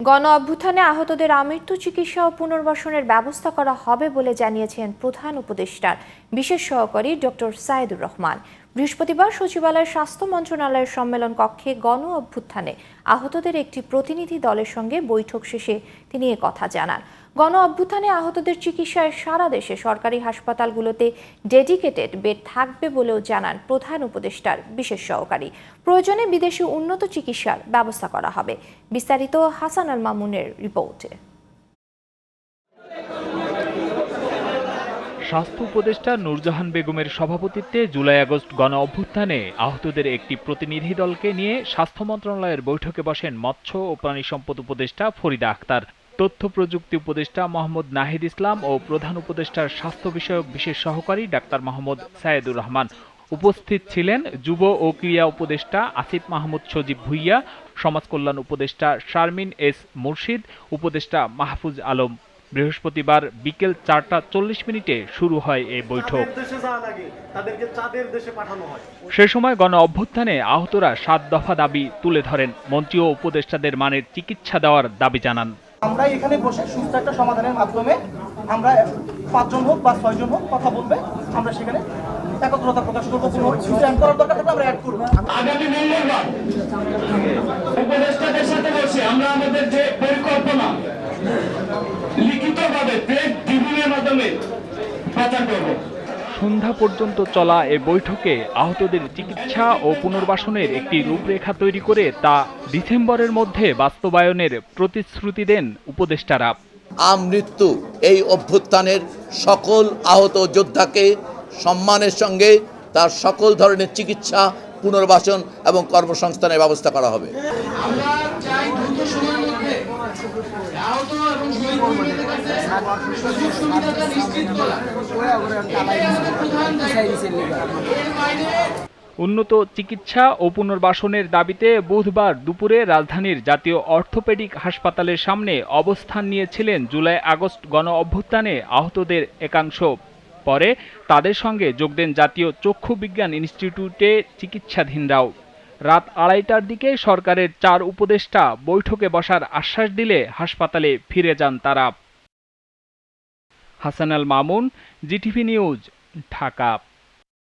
গণ অভ্যুত্থানে আহতদের আমৃত্যু চিকিৎসা ও পুনর্বাসনের ব্যবস্থা করা হবে বলে জানিয়েছেন প্রধান উপদেষ্টার বিশেষ সহকারী ডক্টর সাইদুর রহমান। বৃহস্পতিবার সচিবালয়ের স্বাস্থ্য মন্ত্রণালয়ের সম্মেলন কক্ষে গণ অভ্যুত্থানে আহতদের একটি প্রতিনিধি দলের সঙ্গে বৈঠক শেষে তিনি কথা জানান। গণ অভ্যুত্থানে আহতদের চিকিৎসায় সারা দেশে সরকারি হাসপাতালগুলোতে ডেডিকেটেড বেড থাকবে বলেও জানান প্রধান উপদেষ্টার বিশেষ সহকারী। প্রয়োজনে বিদেশে উন্নত চিকিৎসার ব্যবস্থা করা হবে। বিস্তারিত হাসান আল মামুনের রিপোর্টে। স্বাস্থ্য উপদেষ্টা নূরজাহান বেগমের সভাপতিত্বে জুলাই আগস্ট গণ অভ্যুত্থানে আহতদের একটি প্রতিনিধি দলকে নিয়ে স্বাস্থ্য মন্ত্রণালয়ের বৈঠকে বসেন মৎস্য ও প্রাণী সম্পদ উপদেষ্টা ফরিদা আক্তার। তথ্য প্রযুক্তি উপদেষ্টা মোহাম্মদ নাহিদ ইসলাম ও প্রধান উপদেষ্টার স্বাস্থ্য বিষয়ক বিশেষ সহকারী ডাক্তার মোহাম্মদ সায়েদুর রহমান। উপস্থিত ছিলেন যুব ও ক্রীড়া উপদেষ্টা আসিফ মাহমুদ সজীব ভুইয়া, সমাজ কল্যাণ উপদেষ্টা শারমিন এস মুর্শিদ, উপদেষ্টা মাহফুজ আলম। বৃহস্পতিবার বিকেল চারটা চল্লিশ মিনিটে শুরু হয় এই বৈঠক। হয়। সে সময় গণ অভ্যুত্থানে আহতরা সাত দফা দাবি তুলে ধরেন। মন্ত্রী ও উপদেষ্টাদের মানের চিকিৎসা দেওয়ার দাবি জানান। আমরা এখানে বসে সুস্থ একটা সমাধানের মাধ্যমে আমরা পাঁচজন হোক বা ছয়জন হোক কথা বলবে আমরা সেখানে একত্রতা প্রকাশ করব কোনো অ্যাড করার দরকার থাকলে আমরা অ্যাড করব। আগামী মঙ্গলবার উপদেষ্টাদের সাথে বসে আমরা আমাদের যে পরিকল্পনা লিখিতভাবে প্রেস ট্রিবিউনের মাধ্যমে প্রচার করব। সন্ধ্যা পর্যন্ত চলা এ বৈঠকে আহতদের চিকিৎসা ও পুনর্বাসনের একটি রূপরেখা তৈরি করে তা ডিসেম্বরের মধ্যে বাস্তবায়নের প্রতিশ্রুতি দেন উপদেষ্টারা। আমৃত্যু এই অভ্যুত্থানের সকল আহত যোদ্ধাকে সম্মানের সঙ্গে তার সকল ধরনের চিকিৎসা পুনর্বাসন এবং কর্মসংস্থানের ব্যবস্থা করা হবে। আমরা চাই দ্রুত সময়ের মধ্যে আহত এবং শহীদ কর্মীদের কাছে উন্নত চিকিৎসা ও পুনর্বাসনের দাবিতে বুধবার দুপুরে রাজধানীর জাতীয় অর্থোপেডিক হাসপাতালের সামনে অবস্থান নিয়েছিলেন জুলাই আগস্ট গণ অভ্যুত্থানে আহতদের একাংশ। পরে তাদের সঙ্গে যোগ দেন জাতীয় চক্ষু বিজ্ঞান ইনস্টিটিউটে চিকিৎসাধীনরাও। রাত আড়াইটার দিকে সরকারের চার উপদেষ্টা বৈঠকে বসার আশ্বাস দিলে হাসপাতালে ফিরে যান তারা। Hasan Al Mamun GTV news Dhaka.